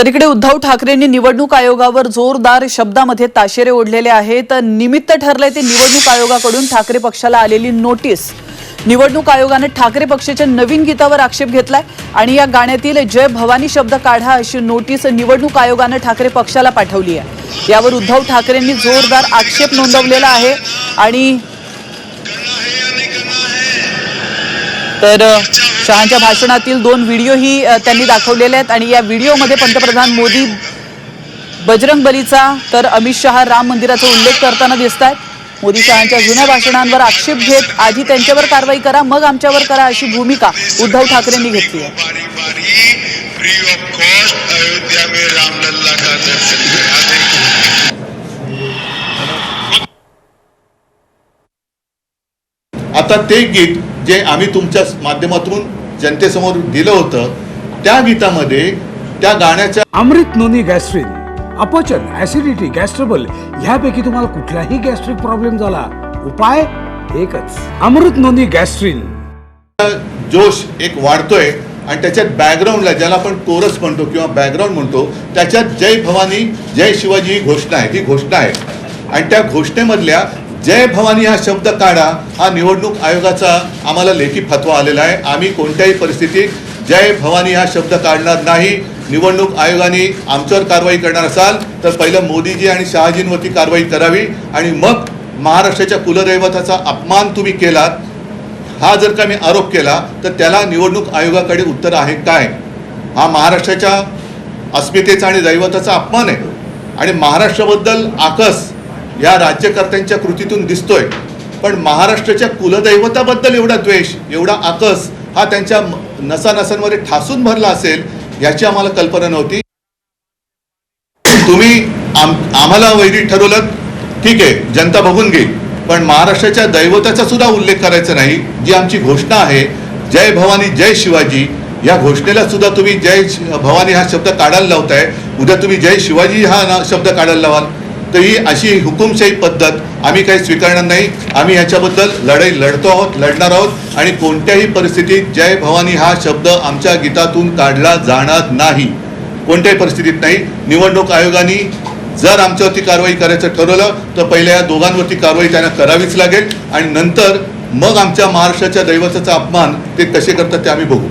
तर इकडे उद्धव ठाकरेंनी निवडणूक आयोगावर जोरदार शब्दामध्ये ताशेरे ओढलेले आहेत. निमित्त ठरलंय ते निवडणूक आयोगाकडून ठाकरे पक्षाला आलेली नोटीस. निवडणूक आयोगाने ठाकरे पक्षाच्या नवीन गीतावर आक्षेप घेतलाय आणि या गाण्यातील जय भवानी शब्द काढा अशी नोटीस निवडणूक आयोगानं ठाकरे पक्षाला पाठवली आहे. यावर उद्धव ठाकरेंनी जोरदार आक्षेप नोंदवलेला आहे आणि तर शहांच्या भाषणातील दोन व्हिडिओही त्यांनी दाखवलेले आहेत. आणि या व्हिडिओमध्ये पंतप्रधान मोदी बजरंग बलीचा तर अमित शहा राम मंदिराचा उल्लेख करताना दिसत आहेत मोदी शहांच्या जुन्या भाषणांवर आक्षेप घेत आधी त्यांच्यावर कारवाई करा मग आमच्यावर करा अशी भूमिका उद्धव ठाकरेंनी घेतली आहे. आता ते गीत जे आम्ही तुमच्या माध्यमातून जनतेसमोर दिलं होतं त्या गीतामध्ये त्या गाण्याच्या अमृत नोनी गॅस्ट्रिन अपचन ऍसिडिटी गॅस्ट्रबल ह्यापैकी तुम्हाला कुठलाही गॅस्ट्रिक प्रॉब्लेम झाला उपाय एकच. अमृत नोनी गॅस्ट्रिन. जोश एक वाढतोय आणि त्याच्यात बॅकग्राऊंडला ज्याला आपण कोरस म्हणतो किंवा बॅकग्राऊंड म्हणतो त्याच्यात जय भवानी जय शिवाजी ही घोषणा आहे ही घोषणा आहे. आणि त्या घोषणेमधल्या जय भवानी हा शब्द काढा. हा निवडणूक आयोगाचा आम्हाला लेखी फतवा आलेला आहे. आम्ही कोणत्याही परिस्थितीत जय भवानी हा शब्द काढणार नाही. निवडणूक आयोगाने आमच्यावर कारवाई करणार असाल तर पहिलं मोदीजी आणि शहाजींवरती कारवाई करावी. आणि मग महाराष्ट्राच्या कुलदैवताचा अपमान तुम्ही केलात हा जर का मी आरोप केला तर त्याला निवडणूक आयोगाकडे उत्तर आहे काय? हा महाराष्ट्राच्या अस्मितेचा आणि दैवताचा अपमान आहे. आणि महाराष्ट्राबद्दल आकस या राज्यकर्त्यांच्या कृतीतून दिसतोय. पण महाराष्ट्राच्या कुलदैवताबद्दल एवढा द्वेष एवढा आकस हा त्यांच्या नसानसांमध्ये ठासून भरला असेल याची आम्हाला कल्पना नव्हती. तुम्ही आम आम्हाला वैरी ठरवलं ठीक आहे जनता बघून घेईल पण महाराष्ट्राच्या दैवताचा सुद्धा उल्लेख करायचा नाही जी आमची घोषणा आहे जय भवानी जय शिवाजी या घोषणेला सुद्धा तुम्ही जय भवानी हा शब्द काढायला लावताय. उद्या तुम्ही जय शिवाजी हा शब्द काढायला लावाल. तर ही अशी हुकुमशाही पद्धत आम्ही काही स्वीकारणार नाही. आम्ही ह्याच्याबद्दल लढाई लढतो आहोत लढणार आहोत आणि कोणत्याही परिस्थितीत जय भवानी हा शब्द आमच्या गीतातून काढला जाणार नाही. कोणत्याही परिस्थितीत नाही. निवडणूक आयोगाने जर आमच्यावरती कारवाई करायचं ठरवलं तर पहिल्या या दोघांवरती कारवाई त्यांना करावीच लागेल आणि नंतर मग आमच्या महाराष्ट्राच्या दैवताचा अपमान ते कसे करतात ते आम्ही बघू.